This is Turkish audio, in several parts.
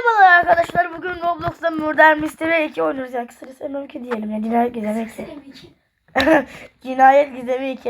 Merhabalar arkadaşlar. Bugün Roblox'ta Murder Mystery 2 oynuyoruz. Yani kısacası M2 diyelim. Ya. Cinayet Gizemi 2. Cinayet Gizemi 2.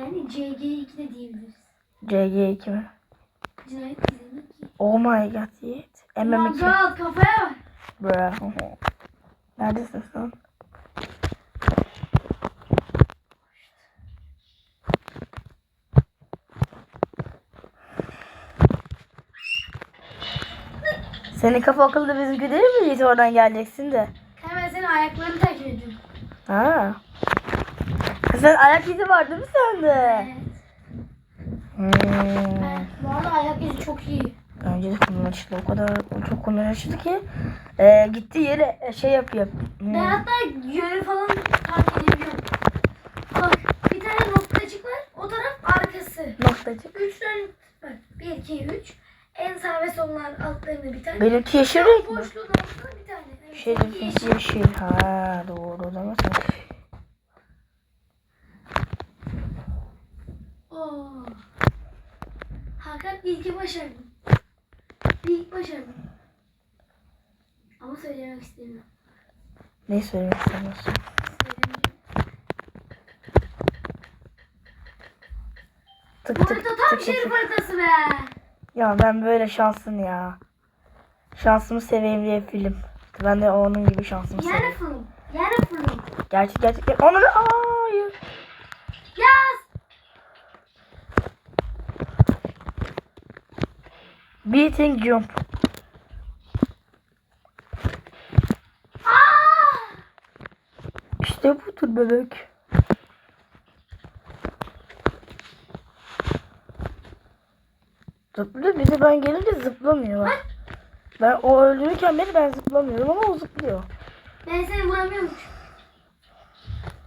Yani CG2 de diyebiliriz. CG2 mi? Cinayet gizemi 2. Oh my god Yiğit. MM2. God kafaya bak. Bro. Neredesin sen? Senin kafa akıllı bizimki değil mi Yiğit? Oradan geleceksin de. Hemen senin ayaklarını takip ediyorum. Ha. Sen ayak izi var değil mi sende? Evet. Hmm. Ben, bu arada ayak izi çok iyi. Önce de kullanışlı o kadar çok kullanışlı ki e, gittiği yere e, şey yapıyor. Hmm. Ben hatta yönü falan fark edebiliyorum. Bak bir tane noktacık var. O taraf arkası. Noktacık. Üç tane bak. Bir, iki, üç. Sollar altlarında bir tane. Benimki yeşil renk mi? boşluğun altında bir tane. Evet, Şey seninki yeşil. yeşil. Ha doğru o zaman. Oo. Hakan ilki başardım. İlk başardım. Ama söylemek istemiyorum. Ne söylemek istemiyorsun? Tık tık tık tam tık şerif tık. haritası be. Ya ben böyle şansın ya. Şansımı seveyim diye film. Ben de onun gibi şansımı Yarı seveyim. fırın. Yarı fırın. Gerçek gerçek. Onu da hayır. Yaz. Beating jump. Aa! İşte budur bebek. Zıplıyor. Bir de ben gelince zıplamıyor bak. Ben o öldürürken beni ben zıplamıyorum ama o zıplıyor. Ben seni vuramıyormuş.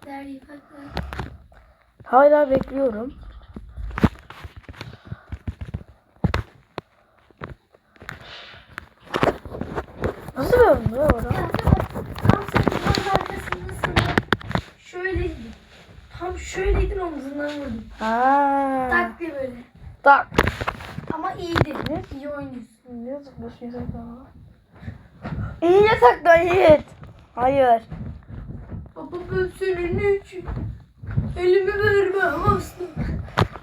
Derdi bak. Hala bekliyorum. Nasıl öldü ya orada? Tam senin arkasındasın. Tam şöyleydin omzundan vurdum. Ha. Tak diye böyle. Tak. İyiydi. İyi oynuyorsun. Niye zıplıyorsun yataktan? İyi yataktan Yiğit. Hayır. Baba ben senin için elimi vermem asla.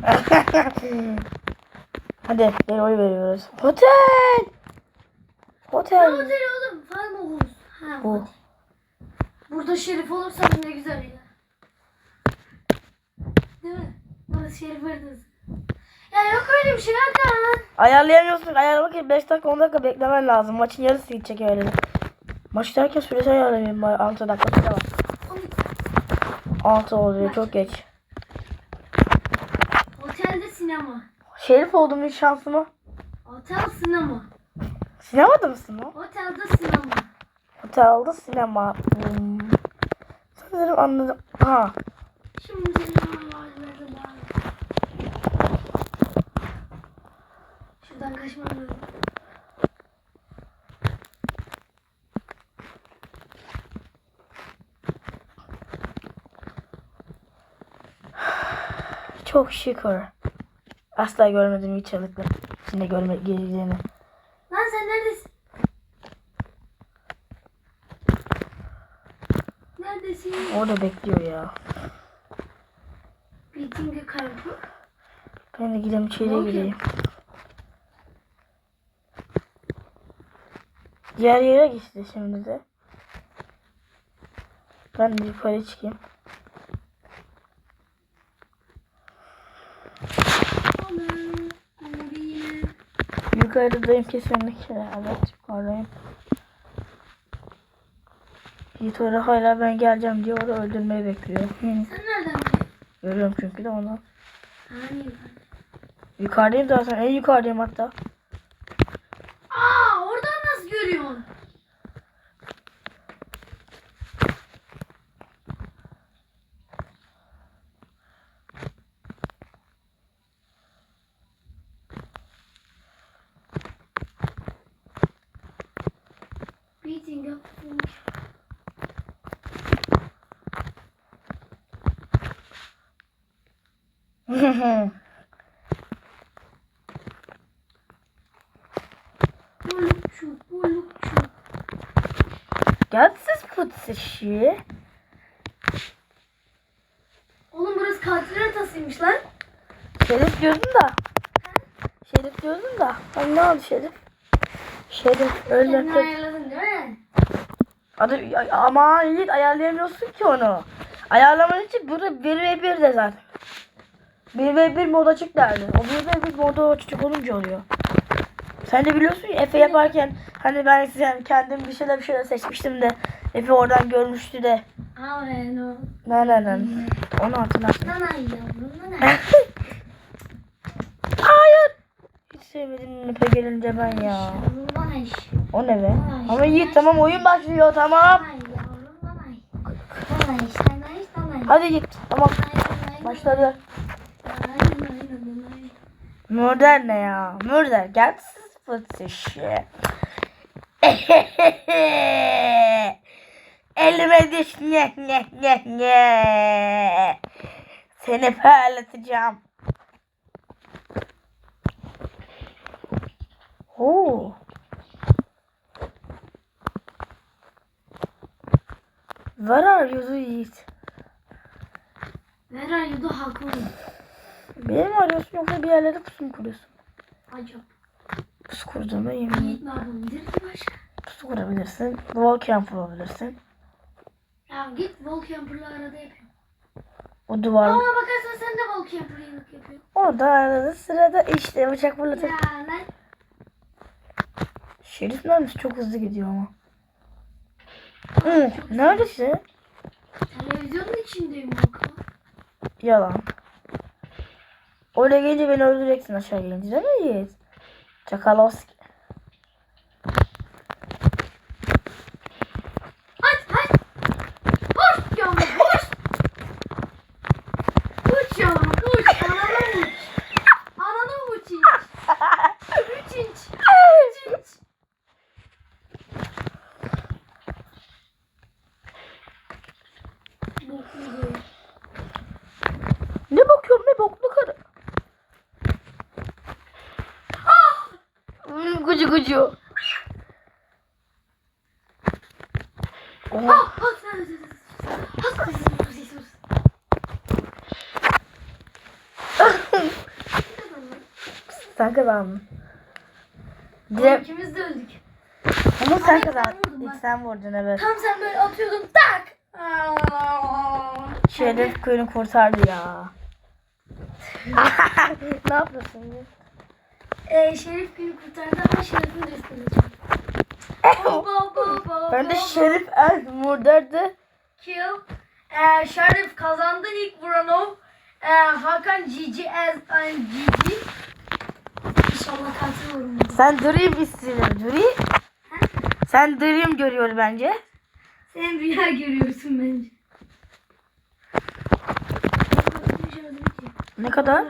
Hadi gel oy veriyoruz. Otel. Ne Otel. otel oğlum? Farm oluruz. Ha, Bu. otel. Burada şerif olursan ne güzel ya. Değil mi? Burası şerif haritası. Ya yok öyle bir şey Hakan. Ayarlayamıyorsun. Ayarlamak için 5 dakika 10 dakika beklemen lazım. Maçın yarısı gidecek öyle. Maç derken süresi ayarlamayayım. 6 dakika süre var. 6 oluyor çok geç. Otelde sinema. Şerif oldum hiç şansıma. Otel sinema. Sinemada mısın o? Otelde sinema. Otelde sinema. Hmm. Sanırım anladım. Ha. Şimdi sinema var nerede var? Şuradan kaçmam lazım. Çok şükür. Asla görmedim hiç çalıklı. İçinde görme geleceğini. Lan sen neredesin? Neredesin? Orada bekliyor ya. Beating kampı. Ben de gideyim içeriye gireyim. Diğer yere geçti şimdi de. Ben de yukarı çıkayım. Yukarıdayım kesinlikle. Evet yukarıdayım. Yiğit orada hala ben geleceğim diye orada öldürmeyi bekliyor. Hı. Sen nereden? Görüyorum çünkü de onu. Hani Yukarıdayım zaten. En yukarıdayım hatta. Aa oradan nasıl görüyorsun? Beating up. Bulukçu, bulukçu. Gelsiz putsişi. Oğlum burası katil haritasıymış lan. Şerif diyordun da. Şerif diyordun da. Ay ne oldu Şerif? Şerif Kendini ölmek. ayarladın değil mi? Adı, ay- ama Yiğit ayarlayamıyorsun ki onu. Ayarlaman için burada 1 ve 1 de zaten. 1 ve 1 mod açık derdi. O 1 ve 1 modu açık olunca oluyor. Sen de biliyorsun ya Efe yaparken hani ben size kendim bir şeyler bir şeyler seçmiştim de Efe oradan görmüştü de. Amen o. Ne ne ne. Onu hatırlarsın. Nanay yavrum. Hayır. Hiç sevmedim Efe gelince ben ya. O ne be? Ama Yiğit tamam oyun başlıyor tamam. Hadi git tamam başladı. Murder ne ya? Murder gelsiz fıtışı. Elime düş ne ne ne ne. Seni parlatacağım. Oo. Where are you Yiğit? Where are you haklı? Beni mi arıyorsun yoksa bir yerlere pusu mu kuruyorsun? Acaba. Pusu kurduğuma yemin ne yapabilir ki başka? Pusu kurabilirsin. Kurabilirsin. Ya git wallcamper'la arada yapıyorum. O duvar. Ama bakarsan sen de wallcamper'lık yapıyorsun. O da arada sırada işte bıçak fırlatır. Ya lan. Şerif mermisi çok hızlı gidiyor ama. Hı, neredesin? Televizyonun içindeyim bakalım. Yalan. Oraya gelince beni öldüreceksin aşağı gelince değil mi Yiğit? Tchakalowski. Oha. Ah! Ah! sen- kazandın. Direkt, İkimiz de öldük. ama sen kazandın. İlk sen vurdun evet. Tam sen böyle atıyordun tak. Aa! Şerif köyünü kurtardı ya. ne yapıyorsun Ee, Şerif beni kurtardı ama Şerif'in baba. Ben de Şerif El Murder'dı. Kill. Ee, Şerif kazandı ilk vuran o. Ee, Hakan Cici Ez and Cici. İnşallah katil olurum. Sen Dream istiyorsun. Dream. Sen Dream görüyor bence. Sen rüya görüyorsun bence. Ne kadar?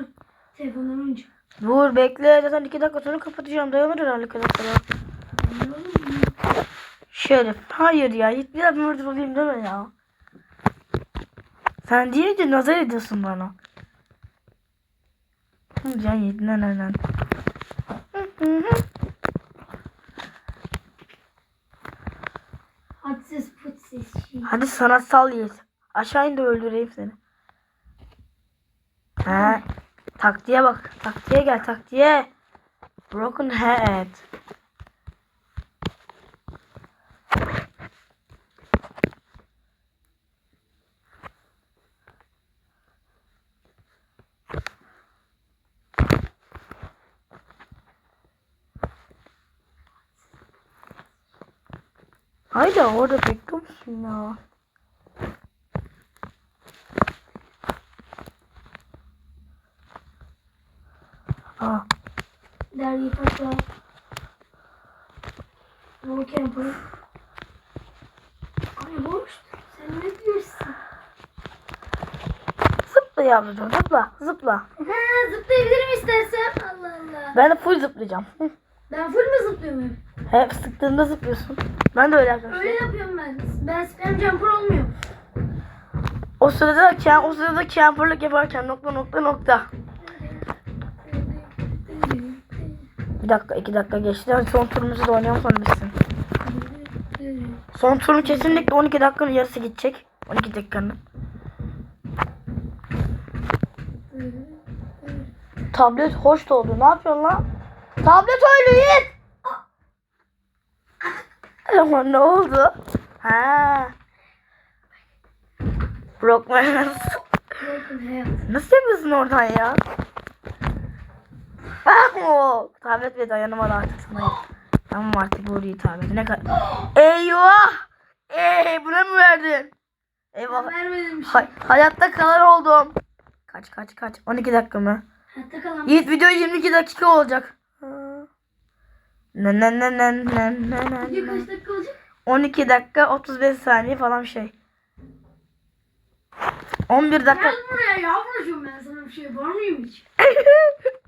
Telefonum ucu. Dur bekle. Zaten iki dakika sonra kapatacağım. Dayanır herhalde iki dakikada. Şerif. Hayır ya. Git biraz murder olayım deme ya. Sen deyince nazar ediyorsun bana. Can. Hı, hı, hı. Hadsiz putsiz şey. Hadi sanatsal Yiğit. Aşağı in de öldüreyim seni. He. Taktiğe bak. Taktiğe gel taktiğe. Broken head. Haydi orada bekliyor musun ya? Aa, Dergi Papa. Wallcamper. Ay boş. Sen ne diyorsun? zıpla yavrucuğum zıpla zıpla. Ha, zıplayabilirim istersen. Allah Allah. Ben de full zıplayacağım. Ben full mü zıplıyorum? Hep sıktığında zıplıyorsun. Ben de öyle yapacağım. Öyle yapıyorum ben. Ben spam jumper olmuyorum. O sırada o sırada camperlık yaparken nokta nokta nokta. Bir dakika iki dakika geçti. Hadi son turumuzu da oynayalım sonra bitsin. Son turum kesinlikle 12 dakikanın yarısı gidecek. 12 dakikanın. Tablet hoş oldu. Ne yapıyorsun lan? Tablet oyunu Yiğit. Ama ne oldu? Ha. Brockman Heart. Nasıl yapıyorsun oradan ya? Tablet ve dayanamadı artık sana. Tamam artık bu iyi tablet. Ne kadar... Eyvah! Ey buna mı verdin? Eyvah. Vermedim bir şey. Hay- hayatta kalan oldum. Kaç kaç kaç. 12 dakika mı? Hatta kalan. Yiğit video 22 dakika olacak. Ne ne ne ne ne ne ne Video kaç dakika olacak? 12 dakika 35 saniye falan şey. 11 dakika. Gel buraya yavrucuğum ben sana bir şey var mıyım hiç?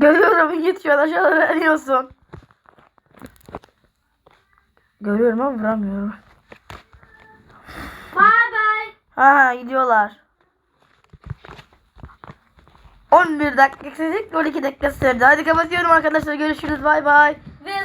Görüyorum Yiğit şu an aşağıda veriyorsun. Görüyorum ama vuramıyorum. Bye bye. Ha gidiyorlar. 11 dakika kesinlikle 12 dakika sürdü. Hadi kapatıyorum arkadaşlar. Görüşürüz. Bay bay.